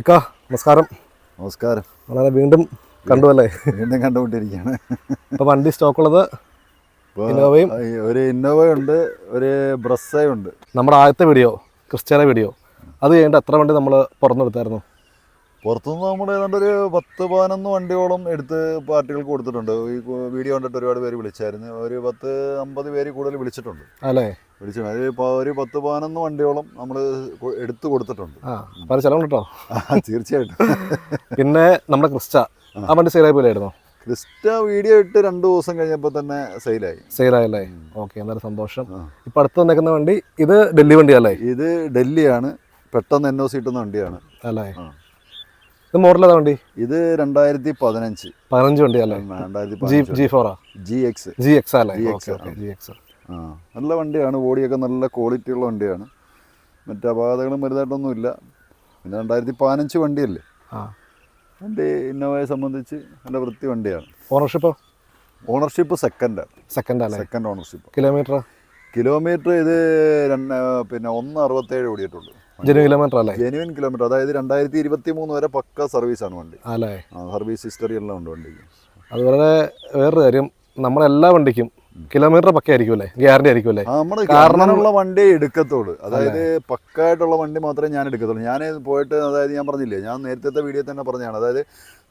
ഇക്ക നമസ്കാരം. നമസ്കാരം. വളരെ വീണ്ടും കണ്ടു അല്ലേ വീണ്ടും കണ്ടുകൊണ്ടിരിക്കുകയാണ്. ഇപ്പോൾ വണ്ടി സ്റ്റോക്കുള്ളത് ഉള്ളത് ഇന്നോവയും ഒരു ഇന്നോവയുണ്ട് ഒരു ബ്രസ്സയുണ്ട് നമ്മുടെ ആദ്യത്തെ വീഡിയോ ക്രിസ്ത്യാന വീഡിയോ അത് കഴിഞ്ഞിട്ട് എത്ര വണ്ടി നമ്മൾ പുറത്തെടുത്തായിരുന്നു? പുറത്തുനിന്ന് നമ്മൾ ഏതാണ്ട് ഒരു പത്ത് പതിനൊന്ന് വണ്ടിയോളം എടുത്ത് പാർട്ടികൾക്ക് കൊടുത്തിട്ടുണ്ട്. ഈ വീഡിയോ കണ്ടിട്ട് ഒരുപാട് പേര് വിളിച്ചായിരുന്നു. ഒരു പത്ത് അമ്പത് പേര് കൂടുതൽ വിളിച്ചിട്ടുണ്ട്. അല്ലേ? വിളിച്ചിട്ടുണ്ട് ഒരു പത്ത് പതിനൊന്ന് വണ്ടിയോളം നമ്മൾ എടുത്ത് കൊടുത്തിട്ടുണ്ട്. പല ചെലവ് കേട്ടോ ആ, തീർച്ചയായിട്ടും. പിന്നെ നമ്മുടെ ക്രിസ്റ്റ. ആ. വണ്ടി സെയിലായി പോലെയായിരുന്നു ക്രിസ്റ്റ വീഡിയോ ഇട്ട് രണ്ട് ദിവസം കഴിഞ്ഞപ്പോൾ തന്നെ സെയിലായി സെയിലായല്ലേ ഓക്കെ എന്തായാലും സന്തോഷം. ഇപ്പം അടുത്ത് നിൽക്കുന്ന വണ്ടി ഇത് ഡൽഹി വണ്ടിയല്ലേ? ഇത് ഡൽഹിയാണ്. പെട്ടെന്ന് എൻ ഒ സി കിട്ടുന്ന വണ്ടിയാണ്. അല്ലേ. ഇത് മോഡൽ ഏതാ വണ്ടി? ഇത് രണ്ടായിരത്തി പതിനഞ്ച് പതിനഞ്ച് വണ്ടിയല്ലേ രണ്ടായിരത്തി ജി പതിനഞ്ച് ജി ഫോറാ ജി എക്സ് ജി എക്സ് അല്ലേ? ജി എക്സ് ആ നല്ല വണ്ടിയാണ്. ബോഡിയൊക്കെ നല്ല ക്വാളിറ്റി ഉള്ള വണ്ടിയാണ്. മറ്റു അപാകതകളും വലുതായിട്ടൊന്നും ഇല്ല. പിന്നെ രണ്ടായിരത്തി പതിനഞ്ച് വണ്ടിയല്ലേ വണ്ടി ഇന്നോവയെ സംബന്ധിച്ച് നല്ല വൃത്തി വണ്ടിയാണ്. ഓണർഷിപ്പോ ഓണർഷിപ്പ് സെക്കൻഡ് സെക്കൻഡ് അല്ലേ? സെക്കൻഡ് ഓണർഷിപ്പ് കിലോമീറ്റർ കിലോമീറ്റർ ഇത് പിന്നെ ഒന്ന് അറുപത്തേഴ് ഓടിയിട്ടുള്ളൂ. ജനു കിലോമീറ്റർ അല്ലേ? ജെനുവിൻ കിലോമീറ്റർ അതായത് രണ്ടായിരത്തി ഇരുപത്തി മൂന്ന് വരെ പക്ക സർവീസാണ് വണ്ടി. അല്ലേ? സർവീസ് ഹിസ്റ്ററി എല്ലാം ഉണ്ട് വണ്ടിക്ക്. അതുപോലെ വേറൊരു കാര്യം നമ്മുടെ എല്ലാ വണ്ടിക്കും കിലോമീറ്റർ പക്ക ആയിരിക്കും അല്ലേ? ഗ്യാരണ്ടി ആയിരിക്കും അല്ലേ? കാരണമുള്ള വണ്ടി എടുക്കത്തുള്ളൂ അതായത് പക്കായിട്ടുള്ള വണ്ടി മാത്രമേ ഞാൻ എടുക്കത്തുള്ളൂ. ഞാൻ പോയിട്ട് അതായത് ഞാൻ പറഞ്ഞില്ലേ ഞാൻ നേരത്തെ വീഡിയോ തന്നെ പറഞ്ഞതാണ്. അതായത്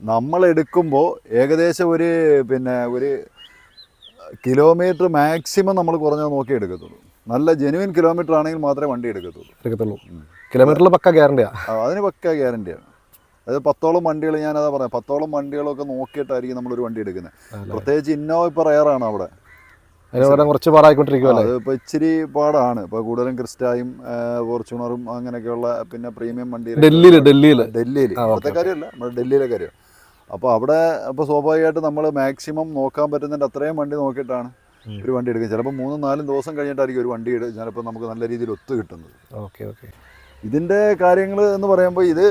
നമ്മൾ എടുക്കുമ്പോൾ ഏകദേശം ഒരു പിന്നെ ഒരു കിലോമീറ്റർ മാക്സിമം നമ്മൾ കുറഞ്ഞ നോക്കി എടുക്കത്തുള്ളൂ. നല്ല ജെനുവിൻ കിലോമീറ്റർ ആണെങ്കിൽ മാത്രമേ വണ്ടി എടുക്കത്തുള്ളൂ. എടുക്കത്തുള്ളൂ. കിലോമീറ്ററിൽ പക്ക ഗ്യാരണ്ടിയാ അതിന് പക്ക ഗ്യാരണ്ടിയാണ് അതായത് പത്തോളം വണ്ടികൾ ഞാൻ അതാ പറയാം പത്തോളം വണ്ടികളൊക്കെ നോക്കിയിട്ടായിരിക്കും നമ്മളൊരു വണ്ടി എടുക്കുന്നത്. പ്രത്യേകിച്ച് ഇന്നോവ ഇപ്പോൾ റയറാണ് അവിടെ. കുറച്ച് പാടായിക്കൊണ്ടിരിക്കുകയാണ് അല്ലേ? അത് ഇപ്പോൾ ഇച്ചിരി പാടാണ്. ഇപ്പോൾ കൂടുതലും ക്രിസ്റ്റായും ഫോർച്യൂണറും അങ്ങനെയൊക്കെയുള്ള പിന്നെ പ്രീമിയം വണ്ടി ഡൽഹിയിൽ ഡൽഹിയിൽ ഡൽഹിയിൽ അവിടുത്തെ കാര്യമല്ല നമ്മുടെ ഡൽഹിയിലെ കാര്യം. അപ്പോൾ അവിടെ അപ്പോൾ സ്വാഭാവികമായിട്ട് നമ്മൾ മാക്സിമം നോക്കാൻ പറ്റുന്നതിന്റെ അത്രയും വണ്ടി നോക്കിയിട്ടാണ്. ഒരു വണ്ടി എടുക്കും ചിലപ്പോൾ മൂന്നും നാലും ദിവസം കഴിഞ്ഞിട്ടായിരിക്കും ഒരു വണ്ടി ഇട ചിലപ്പോൾ നമുക്ക് നല്ല രീതിയിൽ ഒത്തു കിട്ടുന്നത്. Okay okay. ഇതിന്റെ കാര്യങ്ങൾ എന്ന് പറയുമ്പോൾ ഇത്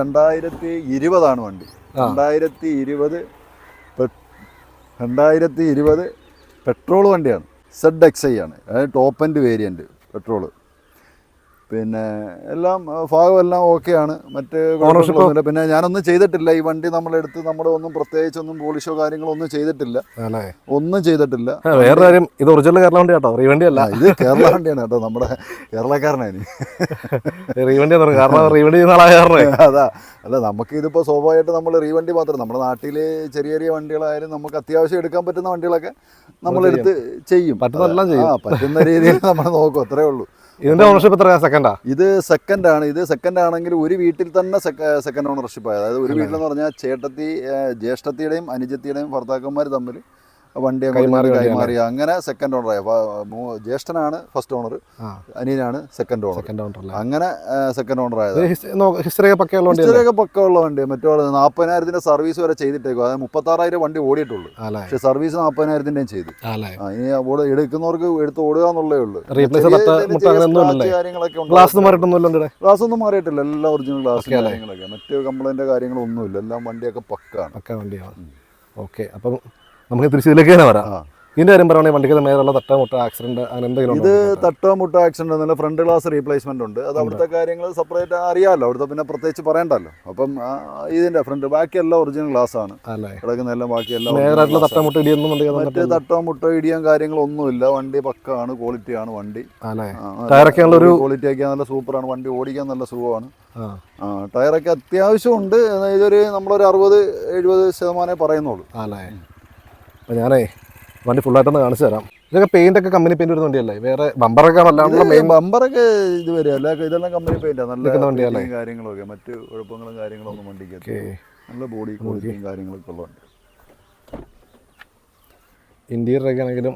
രണ്ടായിരത്തി ഇരുപതാണ് വണ്ടി. രണ്ടായിരത്തി ഇരുപത് രണ്ടായിരത്തി ഇരുപത് പെട്രോൾ വണ്ടിയാണ്. സെഡ് എക്സ് ഐ ആണ്. അതായത് ടോപ്പ് എൻഡ് വേരിയന്റ് പെട്രോൾ. പിന്നെ എല്ലാം ആ, ഭാഗമെല്ലാം ഓക്കെയാണ്. മറ്റ് കുഴപ്പങ്ങളൊന്നുമില്ല പിന്നെ ഞാനൊന്നും ചെയ്തിട്ടില്ല. ഈ വണ്ടി നമ്മളെടുത്ത് നമ്മുടെ ഒന്നും പ്രത്യേകിച്ചൊന്നും പോളിഷോ കാര്യങ്ങളോ ഒന്നും ചെയ്തിട്ടില്ല ഒന്നും ചെയ്തിട്ടില്ല. വേറെ കാര്യം ഇത് ഒറിജിനൽ കേരള വണ്ടി കേട്ടോ റീവണ്ടി അല്ല. ഇത് കേരള വണ്ടിയാണ് കേട്ടോ. നമ്മുടെ കേരളക്കാരനാണ് റീവണ്ടി കാരണം റീവണ്ടി അതാ. അല്ല നമുക്ക് ഇതിപ്പോൾ സ്വാഭാവികമായിട്ട് നമ്മൾ റീവണ്ടി മാത്രം. നമ്മുടെ നാട്ടിൽ ചെറിയ ചെറിയ വണ്ടികളായാലും നമുക്ക് അത്യാവശ്യം എടുക്കാൻ പറ്റുന്ന വണ്ടികളൊക്കെ നമ്മളെടുത്ത് ചെയ്യും. പറ്റുന്ന രീതിയിൽ നമ്മൾ നോക്കും. അത്രേ ഉള്ളൂ. ഇതിന്റെ ഓണർഷിപ്പ് എത്ര സെക്കൻഡാ ഇത് സെക്കൻഡ് ആണ്. ഇത് സെക്കൻഡ് ആണെങ്കിൽ ഒരു വീട്ടിൽ തന്നെ സെക്കൻഡ് ഓണർഷിപ്പ് ആയത് അതായത് ഒരു വീട്ടിലെന്ന് പറഞ്ഞാൽ ചേട്ടത്തി ജ്യേഷ്ഠത്തിയുടെയും അനുജത്തിയുടെയും ഭർത്താക്കന്മാർ തമ്മിൽ വണ്ടി കൈമാറി കൈമാറി അങ്ങനെ സെക്കൻഡ് ഓണറായി ജ്യേഷ്ഠനാണ് ഫസ്റ്റ് ഓണർ അനിയനാണ് സെക്കൻഡ് ഓണർ സെക്കൻഡ് ഓണർ അങ്ങനെ സെക്കൻഡ് ഓണർ ആയത്. ഹിസ്റ്ററി ഒക്കെ പക്കയുള്ള വണ്ടി ഹിസ്റ്ററിയൊക്കെ പക്കമുള്ള വണ്ടി. മറ്റോ നാൽപ്പതിനായിരത്തിന്റെ സർവീസ് വരെ ചെയ്തിട്ടേക്കും അതായത് മുപ്പത്താറായിരം വണ്ടി ഓടിയിട്ടുള്ളൂ. പക്ഷെ സർവീസ് നാൽപ്പതിനായിരത്തിന്റെയും ചെയ്തു. ഇനി അവിടെ എടുക്കുന്നവർക്ക് എടുത്ത് ഓടുക എന്നുള്ളേ ഉള്ളൂ. ഗ്ലാസ് ഗ്ലാസ് ഒന്നും മാറിയിട്ടില്ല. എല്ലാം ഒറിജിനൽ ഗ്ലാസ്? കാര്യങ്ങളൊക്കെ. മറ്റ് കംപ്ലൈന്റ് കാര്യങ്ങളൊന്നും ഇല്ല എല്ലാം വണ്ടിയൊക്കെ പക്കാണ്. പക്ക വണ്ടിയാണ്. ഓക്കെ അപ്പം നമുക്ക് തൃശ്ശൂരിലേക്ക് തന്നെ വരാം ഇതിന്റെ കാര്യം പറയുകയാണെങ്കിൽ വണ്ടിക്ക് മേലുള്ള തട്ട മുട്ട ആക്സിഡന്റ് അങ്ങനെ എന്തെങ്കിലും ഇത്? തട്ടോ മുട്ട ആക്സിഡന്റ് ഒന്നുമില്ല ഫ്രണ്ട് ഗ്ലാസ് റീപ്ലേസ്മെന്റ് ഉണ്ട്. അത് അവിടുത്തെ കാര്യങ്ങൾ സെപ്പറേറ്റ് അറിയാമല്ലോ അവിടുത്തെ പിന്നെ പ്രത്യേകിച്ച് പറയണ്ടല്ലോ. അപ്പം ഇതിന്റെ ഫ്രണ്ട് ബാക്കി എല്ലാം ഒറിജിനൽ ഗ്ലാസ് ആണ്. കിടക്കുന്ന എല്ലാം ബാക്കി എല്ലാം തട്ട മുട്ട ഇടിയൊന്നും മറ്റ് തട്ടോ മുട്ടോ ഇടിയും കാര്യങ്ങളൊന്നുമില്ല. വണ്ടി പക്കാണ് ക്വാളിറ്റിയാണ് വണ്ടി. ടയറൊക്കെ ഒരു ക്വാളിറ്റി ഒക്കെ നല്ല സൂപ്പറാണ്. വണ്ടി ഓടിക്കാൻ നല്ല സുഖമാണ്. ടയറൊക്കെ അത്യാവശ്യം ഉണ്ട് ഇതൊരു നമ്മളൊരു അറുപത് എഴുപത് ശതമാനമേ പറയുന്നുള്ളൂ. അല്ലേ അപ്പം ഞാനേ വണ്ടി ഫുള്ളായിട്ടൊന്ന് കാണിച്ചു തരാം. ഇതൊക്കെ പെയിന്റ് ഒക്കെ കമ്പനി പെയിന്റ് വരുന്ന വണ്ടിയല്ലേ? വേറെ ബമ്പറൊക്കെ അല്ലാണ്ടുള്ള മെയിൻ ബമ്പറൊക്കെ ഇത് വരും. അല്ല ഇതെല്ലാം കമ്പനി പെയിന്റ് നല്ല വണ്ടിയല്ലേ? കാര്യങ്ങളൊക്കെ. മറ്റ് കുഴപ്പങ്ങളും കാര്യങ്ങളും ഒന്നും വണ്ടിക്ക് നല്ല ബോഡി ക്വാളിറ്റിയും കാര്യങ്ങളൊക്കെ ഉള്ള വണ്ടി. ഇന്റീരിയർ ആണെങ്കിലും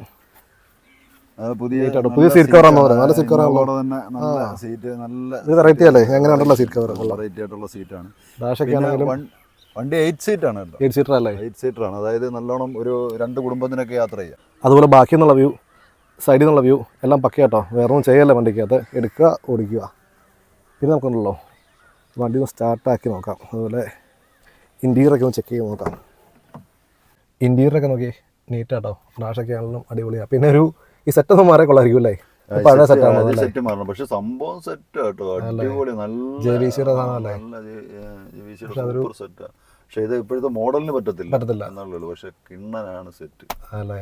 പുതിയ. പുതിയ സീറ്റ് കവർ. നല്ല സീറ്റ് കവർ തന്നെ നല്ല സീറ്റ് നല്ല വെറൈറ്റി അല്ലേ? സീറ്റ് കവർ വെറൈറ്റി ആയിട്ടുള്ള സീറ്റാണ് ഡാഷൊക്കെ ആണെങ്കിലും വൺ- വണ്ടി എയ്റ്റ് സീറ്റ് ആണ് എയ്റ്റ് സീറ്റർ അല്ലേ? എയ്റ്റ് സീറ്റർ ആണ്. അതായത് നല്ലോണം ഒരു രണ്ട് കുടുംബത്തിനൊക്കെ യാത്ര ചെയ്യാം. അതുപോലെ ബാക്കി എന്നുള്ള വ്യൂ സൈഡിൽ നിന്നുള്ള വ്യൂ എല്ലാം പക്ക കേട്ടോ. വേറെ ഒന്നും ചെയ്യല്ല വണ്ടിക്കകത്ത്. എടുക്കുക ഓടിക്കുക. പിന്നെ നമുക്കുണ്ടല്ലോ. വണ്ടി ഒന്ന് സ്റ്റാർട്ടാക്കി നോക്കാം. അതുപോലെ ഇന്റീരിയറൊക്കെ ഒന്ന് ചെക്ക് ചെയ്ത് നോക്കാം. ഇന്റീരിയറൊക്കെ നോക്കി നീറ്റാട്ടോ ഫ്ലാഷൊക്കെ ആണെങ്കിലും അടിപൊളിയാണ് പിന്നെ ഒരു ഈ സെറ്റൊന്നും മാറിയ കൊള്ളായിരിക്കും അല്ലേ? പഴയ സെറ്റാണ് സെറ്റ് മാറണം. പക്ഷെ സംഭവം സെറ്റ് കേട്ടോ. അടിപൊളി നല്ല ജെ വി സിയുടെ സാധനമല്ലേ? പക്ഷെ അതൊരു- പക്ഷെ ഇത് ഇപ്പോഴത്തെ മോഡലിന് പറ്റത്തില്ല പറ്റത്തില്ല. എന്നുള്ളൂ പക്ഷെ കിണ്ണനാണ് സെറ്റ്. അല്ലേ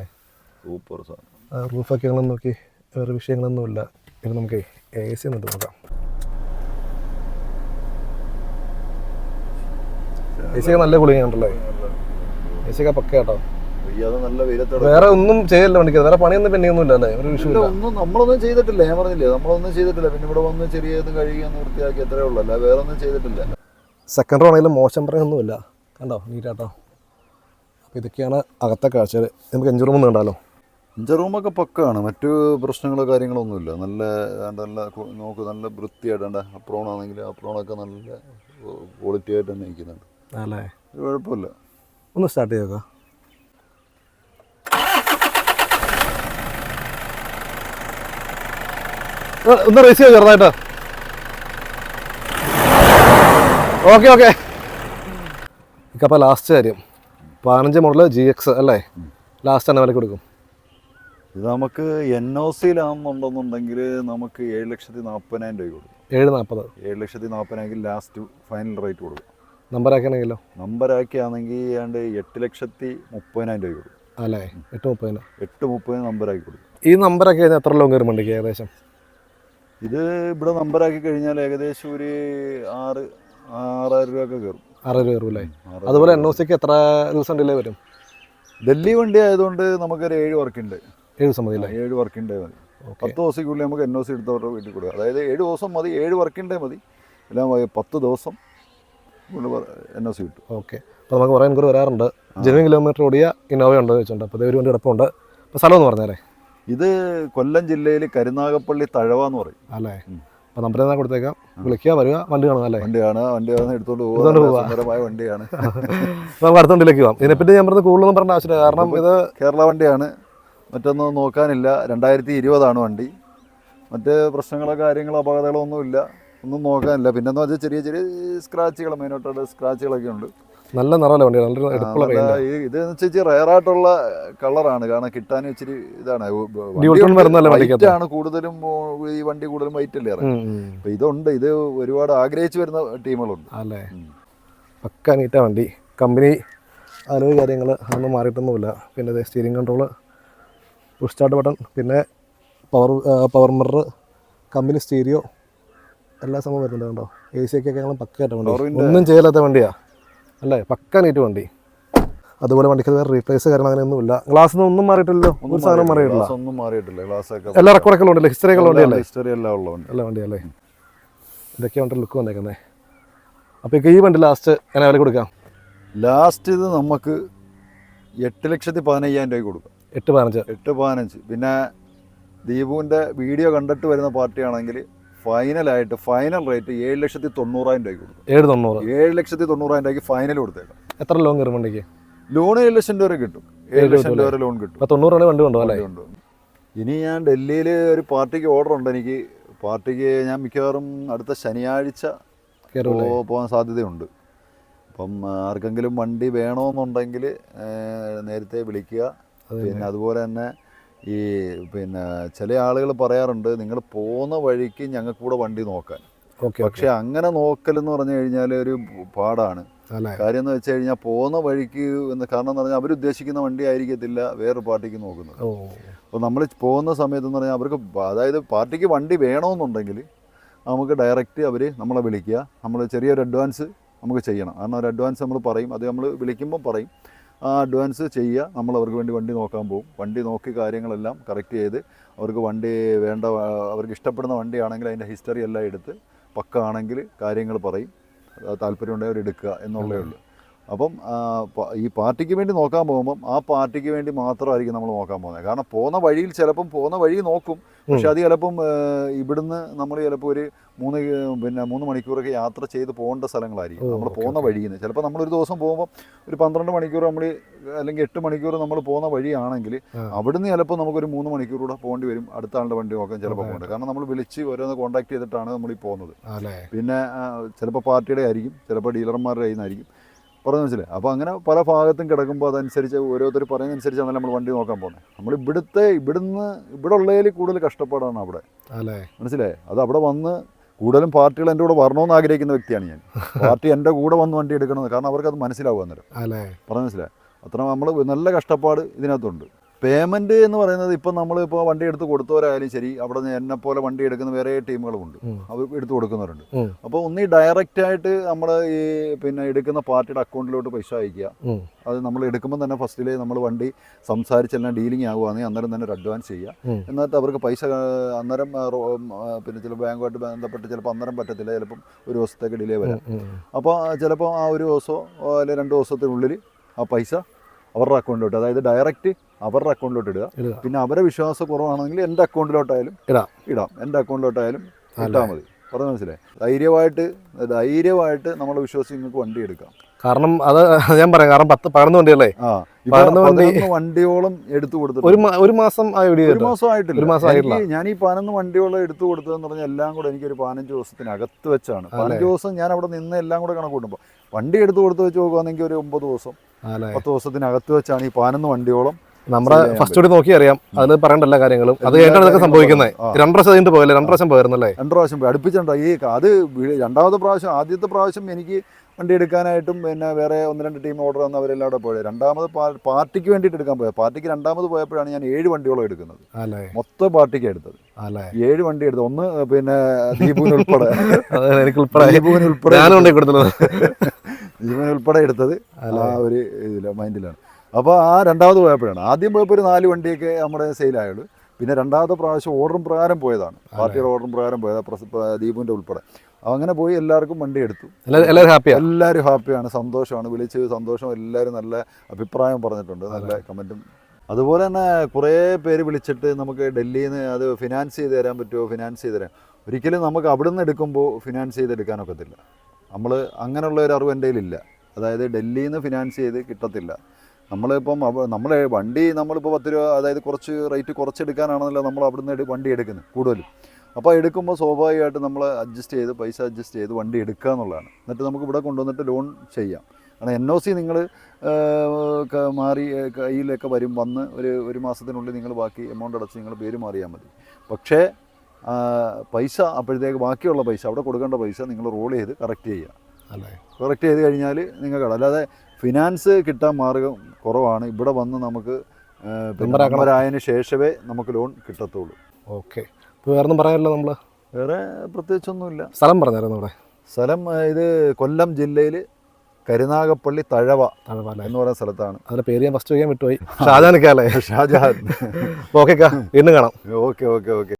സൂപ്പർ സാധനം. റൂഫൊക്കെ ഞങ്ങൾ നോക്കി വേറെ വിഷയങ്ങളൊന്നുമില്ല ഇനി നമുക്ക് എ സി എന്നിട്ട് നോക്കാം. എ സി ഒക്കെ നല്ല കൂളിംഗ് ഉണ്ടല്ലേ? എ സി ഒക്കെ പക്ക കേട്ടോ വേറെ ഒന്നും ചെയ്യല്ല വണ്ടിക്ക്. വേറെ പണിയൊന്നും പിന്നെ ഒന്നും ഇല്ലല്ലേ? ഒരു വിഷയം ഒന്നും നമ്മളൊന്നും ചെയ്തിട്ടില്ല. ഞാൻ പറഞ്ഞില്ലേ നമ്മളൊന്നും ചെയ്തിട്ടില്ല. പിന്നെ ഇവിടെ വന്ന് ചെറിയത് കഴുകി ഒന്ന് വൃത്തിയാക്കി അത്രേ ഉള്ളൂ. അല്ല വേറെ ഒന്നും ചെയ്തിട്ടില്ല സെക്കൻഡ് ആണെങ്കിലും മോശം പറയാനൊന്നുമില്ല. കണ്ടോ? നീറ്റാട്ടോ. അപ്പോൾ ഇതൊക്കെയാണ് അകത്തെ കാഴ്ചകൾ നമുക്ക് അഞ്ച് റൂം കണ്ടാലോ? അഞ്ച് റൂമൊക്കെ പക്കാണ്. മറ്റു പ്രശ്നങ്ങളോ കാര്യങ്ങളോ ഒന്നുമില്ല നല്ല നല്ല നോക്ക് നല്ല വൃത്തിയായിട്ട് അപ്രോൺ ആണെങ്കിൽ അപ്രോണൊക്കെ നല്ല ക്വാളിറ്റി ആയിട്ട് തന്നെ നിൽക്കുന്നുണ്ട് അല്ലേ ഒരു കുഴപ്പമില്ല. ഒന്ന് സ്റ്റാർട്ട് ചെയ്തേക്കാം ഒന്ന് റേസ് ചെയ്യാം ചെറുതായിട്ടോ. Okay okay. ഇക്കപ്പോൾ ലാസ്റ്റ് കാര്യം. പതിനഞ്ച് മോഡൽ ജി എക്സ് അല്ലേ? ലാസ്റ്റ് തന്നെ വില കൊടുക്കും. ഇത് നമുക്ക് എൻ ഒ സിയിലാണെന്നുണ്ടെന്നുണ്ടെങ്കിൽ നമുക്ക് ഏഴ് ലക്ഷത്തി നാൽപ്പതിനായിരം രൂപ കൊടുക്കും. ഏഴ് നാൽപ്പത് ഏഴ് ലക്ഷത്തി നാൽപ്പതിനായിരം ലാസ്റ്റ് ഫൈനൽ റേറ്റ് കൊടുക്കും നമ്പർ ആക്കണമെങ്കിലോ നമ്പറാക്കിയാണെങ്കിൽ ഏതാണ്ട് എട്ട് ലക്ഷത്തി മുപ്പതിനായിരം രൂപ കൊടുക്കും. അല്ലേ? എട്ട് മുപ്പതിന് എട്ട് മുപ്പതിന് നമ്പറാക്കി കൊടുക്കും. ഈ നമ്പറൊക്കെ കഴിഞ്ഞാൽ എത്ര ലോങ് വരുമ്പോൾ ഏകദേശം? ഇത് ഇവിടെ നമ്പറാക്കി കഴിഞ്ഞാൽ ഏകദേശം ഒരു ആറ് ആറായിരം രൂപ ഒക്കെ കയറും രൂപ വരും അല്ലേ? അതുപോലെ എൻ ഒ സിക്ക് എത്ര ദിവസം ഡിലേ വരും? ഡൽഹി വണ്ടി ആയതുകൊണ്ട് നമുക്കൊരു ഏഴ് വർക്കുണ്ട്. ഏഴ് ദിവസം മതി അല്ലേ? ഏഴ് വർക്ക് ഡേ മതി പത്ത് ദിവസത്തേക്കുള്ളിൽ നമുക്ക് എൻ ഒ സി എടുത്തവരുടെ വീട്ടിൽ കൊടുക്കുക അതായത് ഏഴ് ദിവസം മതി ഏഴ് വർക്ക് ഡേ മതി. എല്ലാം. പത്ത് ദിവസം എൻ ഒ സി കിട്ടും. ഓക്കെ. അപ്പോൾ നമുക്ക് കുറേ എൻക്വയറി വരാറുണ്ട്. ജനുവൻ കിലോമീറ്റർ ഓടിയ ഇന്നോവ ഉണ്ടോ വെച്ചിട്ടുണ്ട് അപ്പോൾ ഒരു വണ്ടി കിടപ്പുണ്ട് അപ്പോൾ സ്ഥലം എന്ന് പറഞ്ഞേരെ. ഇത് കൊല്ലം ജില്ലയിൽ കരുനാഗപ്പള്ളി തഴവ എന്ന് പറയും. അല്ലേ. അപ്പോൾ നമ്പർ തന്നെ കൊടുത്തേക്കാം. വിളിക്കുക വരിക വണ്ടി കാണുക അല്ലേ? വണ്ടിയാണ് വണ്ടി വന്ന് എടുത്തോണ്ട് പോകുക. സുന്ദരമായ വണ്ടിയാണ്. നമുക്ക് അടുത്ത വണ്ടിയിലേക്ക് പോകാം ഇതിനെപ്പറ്റി ഞാൻ പറഞ്ഞത് കൂടുതലൊന്നും പറഞ്ഞ ആവശ്യമില്ല. കാരണം ഇത് കേരള വണ്ടിയാണ്. മറ്റൊന്നും നോക്കാനില്ല. രണ്ടായിരത്തി ഇരുപതാണ് വണ്ടി. മറ്റ് പ്രശ്നങ്ങളോ കാര്യങ്ങളോ അപകടങ്ങളോ ഒന്നുമില്ല. ഒന്നും നോക്കാനില്ല. പിന്നെന്ന് വെച്ചാൽ ചെറിയ ചെറിയ സ്ക്രാച്ചുകൾ മെയിനായിട്ടുള്ള സ്ക്രാച്ചുകളൊക്കെ ഉണ്ട്. നല്ല നിറമല്ല വണ്ടിയാണ് നല്ല എടുപ്പുള്ള പെയിന്റ് ഇത് വെച്ചാൽ റയറായിട്ടുള്ള കളറാണ്. കാരണം കിട്ടാൻ ഇച്ചിരി ഇതാണ്? ആണ് കൂടുതലും ഈ വണ്ടി കൂടുതലും വൈറ്റ് അല്ലേ അപ്പൊ ഇതുണ്ട്. ഇത് ഒരുപാട് ആഗ്രഹിച്ചു വരുന്ന ടീമുകളുണ്ട്. അല്ലേ. പക്ക നീറ്റ വണ്ടി. കമ്പനി അലവ് കാര്യങ്ങൾ അതൊന്നും മാറിയിട്ടൊന്നുമില്ല. പിന്നെ steering control control push start button പിന്നെ power power mirror company stereo എല്ലാ സംഭവം വരുന്നുണ്ട് കണ്ടോ? എ സി ഒക്കെ ഞങ്ങൾ പക്കയായിട്ട് വണ്ടി. ഒന്നും ചെയ്യലാത്ത വണ്ടിയാ. അല്ലേ? പക്ക നീറ്റ് വണ്ടി. അതുപോലെ വണ്ടിക്ക് വേറെ റീപ്ലേസ് കാര്യം അങ്ങനെയൊന്നുമില്ല ഗ്ലാസ് ഒന്നും മാറിയിട്ടില്ലല്ലോ? ഒരു സാധനം മാറിയിട്ടില്ല. ഗ്ലാസ് ഒന്നും മാറിയിട്ടില്ല. ഗ്ലാസ് ഒക്കെ എല്ലാ റെക്കോർഡൊക്കെ ഉണ്ടല്ലേ ഹിസ്റ്ററി ഒക്കെ വണ്ടിയല്ലേ? ഹിസ്റ്ററി എല്ലാം ഉള്ള വണ്ടി. നല്ല വണ്ടിയല്ലേ? ഇതൊക്കെയാണ് വണ്ടി ലുക്ക് വന്നേക്കുന്നത് അപ്പോൾ ഈ വണ്ടി ലാസ്റ്റ് എങ്ങനെ വില കൊടുക്കാം. ലാസ്റ്റ് ഇത് നമുക്ക് എട്ട് ലക്ഷത്തി പതിനയ്യായിരം രൂപയ്ക്ക് കൊടുക്കാം. എട്ട് പതിനഞ്ച്. എട്ട് പതിനഞ്ച്. പിന്നെ ദീപുവിന്റെ വീഡിയോ കണ്ടിട്ട് വരുന്ന പാർട്ടിയാണെങ്കിൽ ഫൈനലായിട്ട് ഫൈനൽ റേറ്റ് ഏഴ് ലക്ഷത്തി തൊണ്ണൂറായിരം രൂപയ്ക്ക് കൊടുക്കും ഏഴ് തൊണ്ണൂറ്. ഏഴ് ലക്ഷത്തി തൊണ്ണൂറായിരം രൂപയ്ക്ക് ഫൈനൽ കൊടുത്തേക്കാം. എത്ര ലോൺ കയറും വണ്ടിക്ക്? ലോൺ ഏഴ് ലക്ഷം രൂപ വരെ കിട്ടും. ഏഴ് ലക്ഷം രൂപ വരെ ലോൺ കിട്ടും. അപ്പോൾ തൊണ്ണൂറ് രൂപ വണ്ടി കൊണ്ടുപോകും ഇനി ഞാൻ ഡൽഹിയിൽ ഒരു പാർട്ടിക്ക് ഓർഡർ ഉണ്ട് എനിക്ക്. പാർട്ടിക്ക് ഞാൻ മിക്കവാറും അടുത്ത ശനിയാഴ്ച പോകാൻ സാധ്യതയുണ്ട്. അപ്പം ആർക്കെങ്കിലും വണ്ടി വേണമെന്നുണ്ടെങ്കിൽ നേരത്തെ വിളിക്കുക. പിന്നെ അതുപോലെ തന്നെ ഈ പിന്നെ ചില ആളുകൾ പറയാറുണ്ട് നിങ്ങൾ പോകുന്ന വഴിക്ക് ഞങ്ങൾക്ക് കൂടെ വണ്ടി നോക്കാൻ. ഓക്കെ പക്ഷെ അങ്ങനെ നോക്കലെന്ന് പറഞ്ഞു കഴിഞ്ഞാൽ ഒരു പാടാണ്. കാര്യം എന്ന് വെച്ച് കഴിഞ്ഞാൽ പോകുന്ന വഴിക്ക് എന്ന് കാരണം എന്ന് പറഞ്ഞാൽ അവരുദ്ദേശിക്കുന്ന വണ്ടി ആയിരിക്കത്തില്ല വേറൊരു പാർട്ടിക്ക് നോക്കുന്നത്. അപ്പോൾ നമ്മൾ പോകുന്ന സമയത്ത് എന്ന് പറഞ്ഞാൽ അവർക്ക് അതായത് പാർട്ടിക്ക് വണ്ടി വേണമെന്നുണ്ടെങ്കിൽ നമുക്ക് ഡയറക്റ്റ് അവർ നമ്മളെ വിളിക്കുക. നമ്മൾ ചെറിയൊരു അഡ്വാൻസ് നമുക്ക് ചെയ്യണം. കാരണം ഒരു അഡ്വാൻസ് നമ്മൾ പറയും അത് നമ്മൾ വിളിക്കുമ്പോൾ പറയും. ആ അഡ്വാൻസ് ചെയ്യുക. നമ്മൾ അവർക്ക് വേണ്ടി വണ്ടി നോക്കാൻ പോകും. വണ്ടി നോക്കി കാര്യങ്ങളെല്ലാം കറക്റ്റ് ചെയ്ത് അവർക്ക് വണ്ടി വേണ്ട അവർക്ക് ഇഷ്ടപ്പെടുന്ന വണ്ടിയാണെങ്കിൽ അതിന്റെ ഹിസ്റ്ററി എല്ലാം എടുത്ത് പക്ക ആണെങ്കിൽ കാര്യങ്ങൾ പറയും. താല്പര്യമുണ്ടെങ്കിൽ അവർ എടുക്കുക എന്നുള്ളേ ഉള്ളൂ. അപ്പം ഈ പാർട്ടിക്ക് വേണ്ടി നോക്കാൻ പോകുമ്പം ആ പാർട്ടിക്ക് വേണ്ടി മാത്രമായിരിക്കും നമ്മൾ നോക്കാൻ പോകുന്നത്. കാരണം പോകുന്ന വഴിയിൽ ചിലപ്പം പോകുന്ന വഴി നോക്കും. പക്ഷെ അത് ചിലപ്പം ഇവിടുന്ന് നമ്മൾ ചിലപ്പോൾ ഒരു മൂന്ന് പിന്നെ മൂന്ന് മണിക്കൂറൊക്കെ യാത്ര ചെയ്ത് പോകേണ്ട സ്ഥലങ്ങളായിരിക്കും. നമ്മൾ പോകുന്ന വഴിയിൽ നിന്ന് ചിലപ്പോൾ നമ്മളൊരു ദിവസം പോകുമ്പോൾ ഒരു പന്ത്രണ്ട് മണിക്കൂർ നമ്മൾ അല്ലെങ്കിൽ എട്ട് മണിക്കൂർ നമ്മൾ പോകുന്ന വഴിയാണെങ്കിൽ. അവിടുന്ന് ചിലപ്പോൾ നമുക്കൊരു മൂന്ന് മണിക്കൂർ കൂടെ പോകേണ്ടി വരും. അടുത്ത ആളുടെ വണ്ടി നോക്കാൻ ചിലപ്പോൾ പോകേണ്ടത് കാരണം നമ്മൾ വിളിച്ച് ഓരോന്ന് കോൺടാക്ട് ചെയ്തിട്ടാണ് നമ്മൾ ഈ പോകുന്നത്. പിന്നെ ചിലപ്പോൾ പാർട്ടിയുടെ ആയിരിക്കും ചിലപ്പോൾ ഡീലർമാരുടെ കയ്യിൽ നിന്നായിരിക്കും. പറഞ്ഞു വെച്ചില്ലേ അപ്പോൾ അങ്ങനെ പല ഭാഗത്തും കിടക്കുമ്പോൾ അതനുസരിച്ച് ഓരോരുത്തർ പറയുന്നതനുസരിച്ചാണ് നമ്മൾ വണ്ടി നോക്കാൻ പോകുന്നത് നമ്മൾ ഇവിടുത്തെ ഇവിടുന്ന് ഇവിടെ ഉള്ളതിൽ കൂടുതൽ കഷ്ടപ്പാടാണ് അവിടെ. അല്ലേ? മനസ്സിലേ അത് അവിടെ വന്ന് കൂടുതലും പാർട്ടികൾ എന്റെ കൂടെ വരണമെന്ന് ആഗ്രഹിക്കുന്ന വ്യക്തിയാണ് ഞാൻ. പാർട്ടി എന്റെ കൂടെ വന്ന് വണ്ടി എടുക്കണമെന്ന് കാരണം അവർക്ക് അത് മനസ്സിലാവുക അന്നേരം. അല്ലേ? പറഞ്ഞു മനസ്സിലായി? അത്ര നമ്മൾ നല്ല കഷ്ടപ്പാട് ഇതിനകത്തുണ്ട്. പേയ്മെന്റ് എന്ന് പറയുന്നത് ഇപ്പം നമ്മളിപ്പോൾ വണ്ടി എടുത്ത് കൊടുത്തവരായാലും ശരി അവിടെ നിന്ന് എന്നെ പോലെ വണ്ടി എടുക്കുന്ന വേറെ ടീമുകളുമുണ്ട്. അവർ എടുത്ത് കൊടുക്കുന്നവരുണ്ട്. അപ്പോൾ ഒന്നീ ഡയറക്റ്റ് ആയിട്ട് നമ്മൾ ഈ പിന്നെ എടുക്കുന്ന പാർട്ടിയുടെ അക്കൗണ്ടിലോട്ട് പൈസ അയക്കുക അത് നമ്മൾ എടുക്കുമ്പോൾ തന്നെ ഫസ്റ്റിൽ നമ്മൾ വണ്ടി സംസാരിച്ചെല്ലാം ഡീലിംഗ് ആകുവാണെങ്കിൽ അന്നേരം തന്നെ ഒരു അഡ്വാൻസ് ചെയ്യുക. എന്നിട്ട് അവർക്ക് പൈസ അന്നേരം പിന്നെ ചില ബാങ്കുമായിട്ട് ബന്ധപ്പെട്ട് ചിലപ്പോൾ അന്നേരം പറ്റത്തില്ല ചിലപ്പം ഒരു ദിവസത്തേക്ക് ഡിലേ വരാം. അപ്പോൾ ചിലപ്പോൾ ആ ഒരു ദിവസമോ അല്ലെങ്കിൽ രണ്ട് ദിവസത്തിനുള്ളിൽ ആ പൈസ അവരുടെ അക്കൗണ്ടിലോട്ട് അതായത് ഡയറക്റ്റ് അവരുടെ അക്കൗണ്ടിലോട്ട് ഇടുക. പിന്നെ അവരെ വിശ്വാസം കുറവാണെങ്കിൽ എന്റെ അക്കൗണ്ടിലോട്ടായാലും ഇടാം. ഇടാം. എന്റെ അക്കൗണ്ടിലോട്ടായാലും ഇട്ടാൽ മതി. പറഞ്ഞു മനസ്സിലായി? ധൈര്യമായിട്ട് ധൈര്യമായിട്ട് നമ്മൾ വിശ്വസിച്ച് നിങ്ങൾക്ക് വണ്ടി എടുക്കാം. കാരണം അത് ഞാൻ പറയാം. കാരണം പത്ത് പകർന്നു വണ്ടിയല്ലേ? വണ്ടിയോളം എടുത്തു കൊടുത്തു ഒരു മാസം ഒരു മാസം ആയിട്ടില്ല. ഒരു മാസം ആയിട്ടില്ല. ഞാൻ ഈ പതിനൊന്ന് വണ്ടിയോളം എടുത്തു കൊടുത്തതെന്ന് പറഞ്ഞാൽ എല്ലാം കൂടെ എനിക്ക് ഒരു പതിനഞ്ച് ദിവസത്തിനകത്ത് വെച്ചാണ്. പതിനഞ്ച് ദിവസം ഞാൻ അവിടെ നിന്ന് എല്ലാം കൂടെ കണക്ക് കൂട്ടുമ്പോൾ വണ്ടി എടുത്തു കൊടുത്ത് വെച്ച് നോക്കുകയാണെങ്കിൽ ഒരു ഒമ്പത് ദിവസം പത്ത് ദിവസത്തിനകത്ത് വെച്ചാണ് ഈ പതിനൊന്ന് വണ്ടിയോളം നമ്മുടെ ഫസ്റ്റ് കൂടി നോക്കി അറിയാം. അതിൽ പറയേണ്ട എല്ലാ കാര്യങ്ങളും. അത് കഴിഞ്ഞാണ് ഇതൊക്കെ സംഭവിക്കുന്നത്. രണ്ടു പ്രാവശ്യം കഴിഞ്ഞിട്ട് പോയല്ലേ? രണ്ടു പ്രാവശ്യം പോയിരുന്നല്ലേ രണ്ടു പ്രാവശ്യം പോയി. അടുപ്പിച്ചിട്ടുണ്ടോ? ഈ അത് രണ്ടാമത്തെ പ്രാവശ്യം ആദ്യത്തെ പ്രാവശ്യം എനിക്ക് വണ്ടി എടുക്കാനായിട്ടും പിന്നെ വേറെ ഒന്ന് രണ്ട് ടീം ഓർഡർ വന്ന് അവരെല്ലാം അവിടെ പോയത് രണ്ടാമത് പാർട്ടിക്ക് വേണ്ടിയിട്ട് എടുക്കാൻ പോയത്. പാർട്ടിക്ക് രണ്ടാമത് പോയപ്പോഴാണ് ഞാൻ ഏഴ് വണ്ടികളോ എടുക്കുന്നത്. മൊത്തം പാർട്ടിക്ക് എടുത്തത്. അല്ലേ? ഏഴ് വണ്ടി എടുത്തത്. ഒന്ന് പിന്നെ ദീപുവിന് ഉൾപ്പെടെ. അത് ദീപുവിന് ഉൾപ്പെടെ ദീപുവിന് ഉൾപ്പെടെ എടുത്തത് ആ ഒരു ഇതിലാണ് മൈൻഡിലാണ്. അപ്പോൾ ആ രണ്ടാമത് പോയപ്പോഴാണ്. ആദ്യം പോയപ്പോൾ ഒരു നാല് വണ്ടിയൊക്കെ നമ്മുടെ സെയിലായുള്ളൂ പിന്നെ രണ്ടാമത്തെ പ്രാവശ്യം ഓർഡറും പ്രകാരം പോയതാണ്. പാർട്ടിയുടെ ഓർഡറും പ്രകാരം പോയത് ദീപുവിന്റെ ഉൾപ്പെടെ. അങ്ങനെ പോയി എല്ലാവർക്കും വണ്ടി എടുത്തു. എല്ലാവരും ഹാപ്പി എല്ലാവരും ഹാപ്പിയാണ് സന്തോഷമാണ്. വിളിച്ച് സന്തോഷം. എല്ലാവരും നല്ല അഭിപ്രായം പറഞ്ഞിട്ടുണ്ട്. നല്ല കമന്റും അതുപോലെ തന്നെ കുറേ പേര് വിളിച്ചിട്ട് നമുക്ക് ഡൽഹിയിൽ നിന്ന് അത് ഫിനാൻസ് ചെയ്ത് തരാൻ പറ്റുമോ? ഫിനാൻസ് ചെയ്ത് തരാം ഒരിക്കലും നമുക്ക് അവിടെ നിന്ന് എടുക്കുമ്പോൾ ഫിനാൻസ് ചെയ്തെടുക്കാനൊക്കത്തില്ല നമ്മൾ അങ്ങനെയുള്ള ഒരു അറിവ് എന്റെ കയ്യിലില്ല. അതായത് ഡൽഹിയിൽ നിന്ന് ഫിനാൻസ് ചെയ്ത് കിട്ടത്തില്ല. നമ്മളിപ്പം നമ്മളെ വണ്ടി നമ്മളിപ്പോൾ പത്ത് രൂപ അതായത് കുറച്ച് റേറ്റ് കുറച്ചെടുക്കാനാണെന്നല്ലോ നമ്മൾ അവിടെ നിന്ന് വണ്ടി എടുക്കുന്നത് കൂടുതലും. അപ്പോൾ എടുക്കുമ്പോൾ സ്വാഭാവികമായിട്ട് നമ്മൾ അഡ്ജസ്റ്റ് ചെയ്ത് പൈസ അഡ്ജസ്റ്റ് ചെയ്ത് വണ്ടി എടുക്കുക എന്നുള്ളതാണ്. എന്നിട്ട് നമുക്ക് ഇവിടെ കൊണ്ടുവന്നിട്ട് ലോൺ ചെയ്യാം. കാരണം എൻ ഒ സി നിങ്ങൾ മാറി കയ്യിലൊക്കെ വരും വന്ന് ഒരു ഒരു മാസത്തിനുള്ളിൽ നിങ്ങൾ ബാക്കി എമൗണ്ട് അടച്ച് നിങ്ങൾ പേര് മാറിയാൽ മതി. പക്ഷേ പൈസ അപ്പോഴത്തേക്ക് ബാക്കിയുള്ള പൈസ അവിടെ കൊടുക്കേണ്ട പൈസ നിങ്ങൾ റോൾ ചെയ്ത് കറക്റ്റ് ചെയ്യുക. അല്ലേ കറക്റ്റ് ചെയ്ത് കഴിഞ്ഞാൽ നിങ്ങൾക്ക് അല്ലാതെ ഫിനാൻസ് കിട്ടാൻ മാർഗം കുറവാണ്. ഇവിടെ വന്ന് നമുക്ക് മെമ്പറായതിനു ശേഷമേ നമുക്ക് ലോൺ കിട്ടത്തുള്ളൂ. ഓക്കെ. ഇപ്പോൾ വേറെ ഒന്നും പറയാനില്ല നമ്മൾ വേറെ പ്രത്യേകിച്ചൊന്നുമില്ല. സ്ഥലം പറഞ്ഞായിരുന്നു ഇവിടെ സ്ഥലം ഇത് കൊല്ലം ജില്ലയിൽ കരുനാഗപ്പള്ളി തഴവ തഴവ എന്ന് പറയുന്ന സ്ഥലത്താണ്. അതിന്റെ പേര് ഞാൻ ഫസ്റ്റ് ചെയ്യാൻ വിട്ടുപോയി. ഷാജാനിക്കല്ലേ ഷാജാൻ ഓക്കെ വീണ്ടും കാണാം. Okay okay okay.